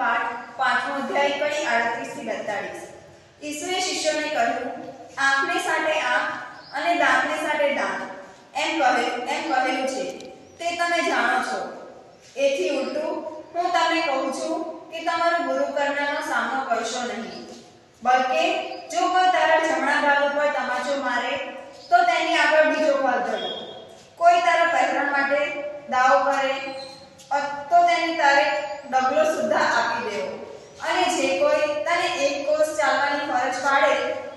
પાઠ પાંચમો અધ્યાય કડી આડત્રીસથી બેતાળીસ. ઈસુએ શિષ્યોને કહ્યું, આંખને સાથે આંખ અને દાંતને સાથે દાંત. એમ કહે, એમ કહેલું છે, તે તમે જાણો છો. એથી ઉલટું, હું તમને કહું છું કે તમારો ગુરુ કરનારનો સામનો કરશો નહીં. બલકે, જો કોઈ તારા જમણા ભાગ ઉપર તમાચો મારે, તો તેની આગળ બીજો ભાગ ધરો. કોઈ તારા પહેરણ માટે દાવ કરે તો તેને તારે ડગલો સુદ્ધા આપી દેવો અને જે કોઈ તને એક કોસ ચાલવાની ફરજ પાડે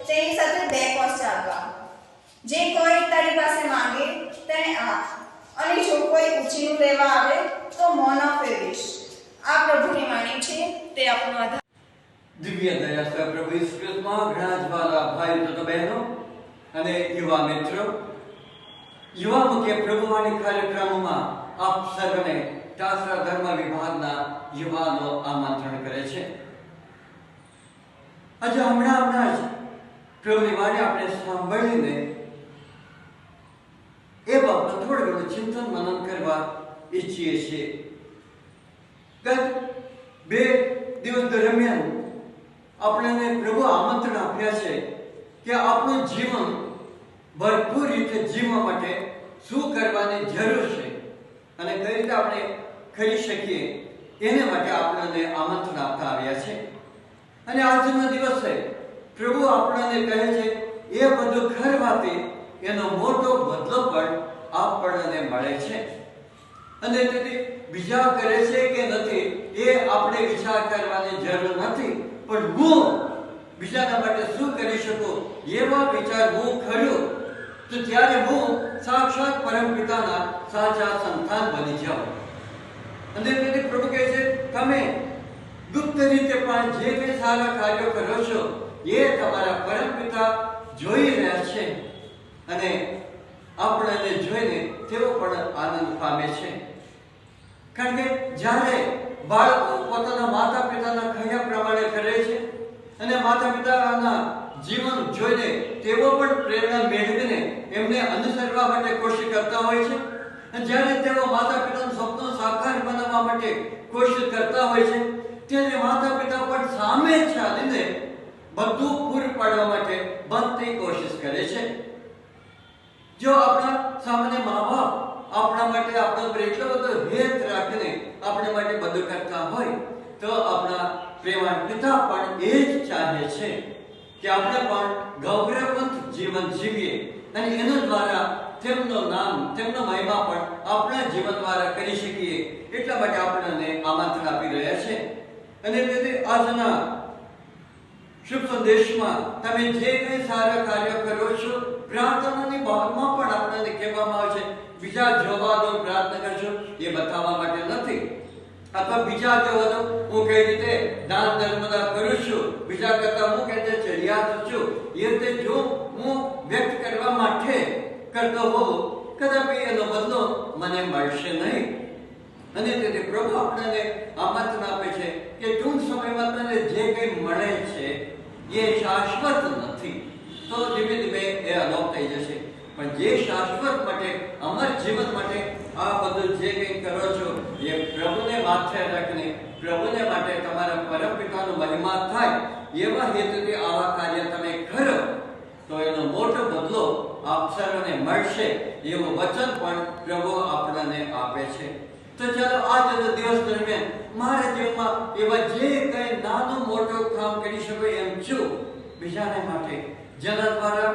તેની સાથે બે કોસ ચાલવા જે કોઈ તારી પાસે માંગે તેને આપ અને જો ઉછીનું લેવા આવે તો મોં ફેરવીશ. આ પ્રભુની વાણી છે, તે આપણો આધાર. દિવ્ય દયાસ્થ પ્રભુ ઈશ્વરમાં ઘણા ભાઈઓ તથા બહેનો અને યુવા મિત્રો, યુવા મુખ્ય પ્રભુવાણી કાર્યક્રમમાં આપ સર્વને શાસ્ત્ર ધર્મ વિભાગના યુવાનો આમંત્રણ કરે છે. આજે હમણાં હમણાં જ પ્રભુની વાણી આપણે સાંભળીને એ બાબત ચિંતન મનન કરવા ઈચ્છીએ છીએ. ગત બે દિવસ દરમિયાન આપણને પ્રભુ આમંત્રણ આપ્યા છે કે આપણું જીવન ભરપૂર રીતે જીવવા માટે શું કરવાની જરૂર છે અને કઈ રીતે આપણે કરી શકીએ એને માટે આપણને આમંત્રણ આપતા આવ્યા છે. અને આજના દિવસે પ્રભુ આપણને કહે છે, એ બધું કરવાથી એનો મોટો બદલો પણ આપણને મળે છે. અને તેથી બીજા કરે છે કે નથી, એ આપણે વિચાર કરવાની જરૂર નથી. પણ હું બીજાના માટે શું કરી શકું? એવા વિચાર હું કર્યો તો ત્યારે હું સાક્ષાત પરમપિતાના સાચા સંતાન બની જાઉં. અને તેથી પ્રભુ કહે છે, તમે ગુપ્ત રીતે પણ જે કંઈ સારા કાર્યો કરો છો, એ તમારા પરમપિતા જોઈ રહ્યા છે. અને આપણને જોઈને તેઓ પણ આનંદ પામે છે. કારણ કે જ્યારે બાળકો પોતાના માતા પિતાના કહ્યા પ્રમાણે કરે છે અને માતા પિતાના જીવન જોઈને તેઓ પણ પ્રેરણા મેળવીને એમને અનુસરવા માટે કોશિશ કરતા હોય છે. અને જ્યારે તેઓ માતા પિતાનું સપનું સાકાર બનાવવા માટે કોશિશ કરતા હોય છે, ત્યારે માતા પિતા પણ સામે ચાલીને બધું પૂરું પાડવા માટે બનતી કોશિશ કરે છે. જો આપણા સામાન્ય મા બાપ આપણા માટે આપણો એટલો બધો હેત રાખીને આપણા માટે બધું કરતા હોય તો આપણા પ્રેમાળ પિતા પણ એ જ ચાહે છે કે આપણે પણ ગૌરવવંત જીવન જીવીએ. અને એના દ્વારા તેમનો નામ, તેમનો મહિમા પણ આપણા જીવન દ્વારા કરી શકીએ. એટલા માટે આપણને આમંત્રણ આપી રહ્યા છે. અને તેથી આજના શુભ સંદેશમાં તમે જે કંઈ સારા કાર્ય કરો છો પ્રાર્થનાની ભાગમાં પણ આપણને કહેવામાં આવે છે. બીજા જવાનો પ્રાર્થના કરશો એ બતાવવા માટે નથી. અથવા બીજા જવાનો હું કઈ રીતે દાન ધર્મદા કરું છું, બીજા કરતા હું કઈ રીતે ચડિયાત છું, એ રીતે જો હું વ્યક્ત કરવા માટે કરતો હોઉં કદાપી એનો બદલો મને મળશે નહીં. અને તેથી પ્રભુ આપણને આમંત્રણ આપે છે કે ટૂંક સમયમાં તને જે કંઈ મળે છે એ શાશ્વત નથી. તો ધીમે ધીમે એ અલોપ થઈ જશે. પણ જે શાશ્વત માટે, અમર જીવન માટે આ બધું જે કંઈ કરો છો, એ પ્રભુને માથે રાખીને, પ્રભુને માટે તમારા પરમપિતાનો મહિમા થાય, એવા હેતુથી આવા કાર્ય તમે કરો. તો એનો મોટો બદલો આપ સર્વને મળશે, એવું વચન પણ પ્રભુ આપણને આપે છે. તો ચાલો આજનો દિવસ દરમિયાન મારા જીવનમાં એવા જે કંઈ નાનું મોટું કામ કરી શકો એમ છું, બીજાને માટે જેના દ્વારા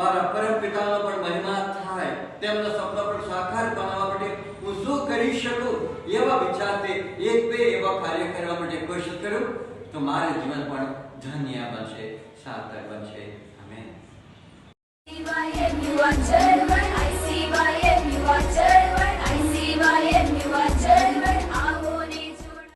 મારા પરમ પિતાનો પણ મહિમા થાય, તેમના સપના પણ સાકાર બનાવવા માટે હું શું કરી શકું એવા વિચારથી એક બે એવા કાર્ય કરવા માટે કોશિશ કરું, તો મારું જીવન પણ ધન્ય બનશે, સાર્થક બનશે. આમેન.